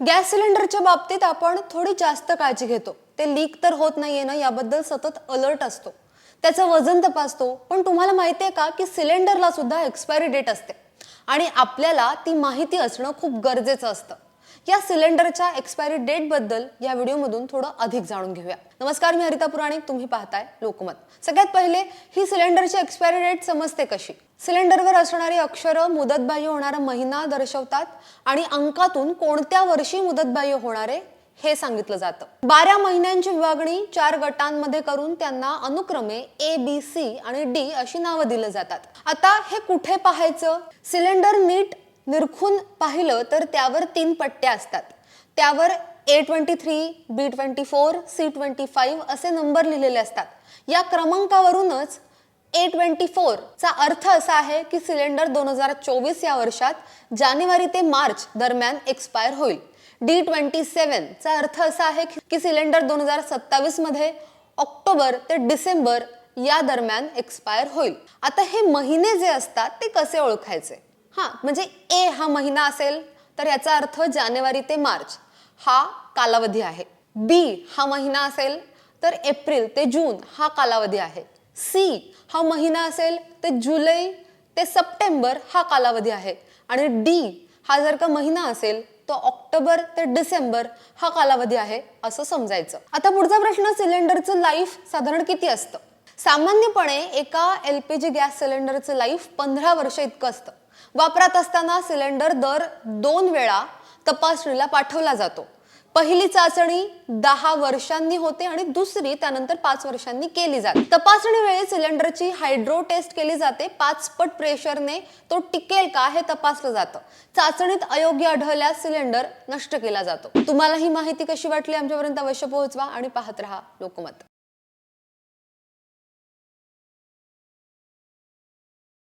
Gas सिलेंडरच्या बाबतीत आपण थोडी जास्त काळजी घेतो. ते लीक तर होत नाहीये ना याबद्दल सतत अलर्ट असतो. त्याचं वजन तपासतो. पण तुम्हाला माहिती आहे का की सिलेंडरला सुद्धा एक्सपायरी डेट असते. आणि आपल्याला ती माहिती असणं खूप गरजेचं असतं. या सिलेंडरच्या एक्सपायरी डेटबद्दल या व्हिडिओमधून थोडं अधिक जाणून घेऊया. नमस्कार मी हरिता पुराणिक तुम्ही पाहताय लोकमत. सगळ्यात पहिले ही सिलेंडरची एक्सपायरी डेट समजते कशी? सिलेंडरवर असणारी अक्षरं मुदतबाह्य होणारा महिना दर्शवतात आणि अंकातून कोणत्या वर्षी मुदतबाह्य होणारे हे सांगितलं जातं. बारा महिन्यांची विभागणी चार गटांमध्ये करून त्यांना अनुक्रमे ए बी सी आणि डी अशी नावं दिली जातात. आता हे कुठे पाहायचं? सिलेंडर नीट निरखून पाहिलं तर त्यावर तीन पट्ट्या असतात. त्यावर A twenty three B twenty four C twenty five असे नंबर लिहिलेले असतात. या क्रमांकावरूनच ए ट्वेंटी फोर चा अर्थ असा आहे की सिलेंडर दोन हजार चोवीस या वर्षात जानेवारी ते मार्च दरम्यान एक्सपायर होईल. डी ट्वेंटी सेवन चा अर्थ असा आहे की सिलेंडर दोन हजार सत्तावीसमध्ये ऑक्टोबर ते डिसेंबर या दरम्यान एक्सपायर होईल. आता हे महिने जे असतात ते कसे ओळखायचे? हा म्हणजे ए हा महिना असेल तर याचा अर्थ जानेवारी ते मार्च. हा कालावधी आहे. बी हा महिना असेल तर एप्रिल ते जून हा कालावधी आहे. सी हा महिना असेल तर जुलै ते सप्टेंबर हा कालावधी आहे. आणि डी हा जर का महिना असेल तो ऑक्टोबर ते डिसेंबर हा कालावधी आहे असं समजायचं. आता पुढचा प्रश्न सिलेंडरचं लाईफ साधारण किती असतं? सामान्यपणे एका एल पी जी गॅस सिलेंडरचं लाईफ पंधरा वर्ष इतकं असतं. वापरात असताना सिलेंडर दर दोन वेळा तपासणीला पाठवला जातो. पहिली चाचणी दहा वर्षांनी होते आणि दुसरी त्यानंतर पाच वर्षांनी केली जाते. तपासणी वेळी सिलेंडरची हायड्रो टेस्ट केली जाते. पाच पट प्रेशरने तो टिकेल का हे तपासलं जातं. चाचणीत अयोग्य आढळल्यास सिलेंडर नष्ट केला जातो. तुम्हाला ही माहिती कशी वाटली? आमच्यापर्यंत अवश्य पोहोचवा आणि पाहत राहा लोकमत.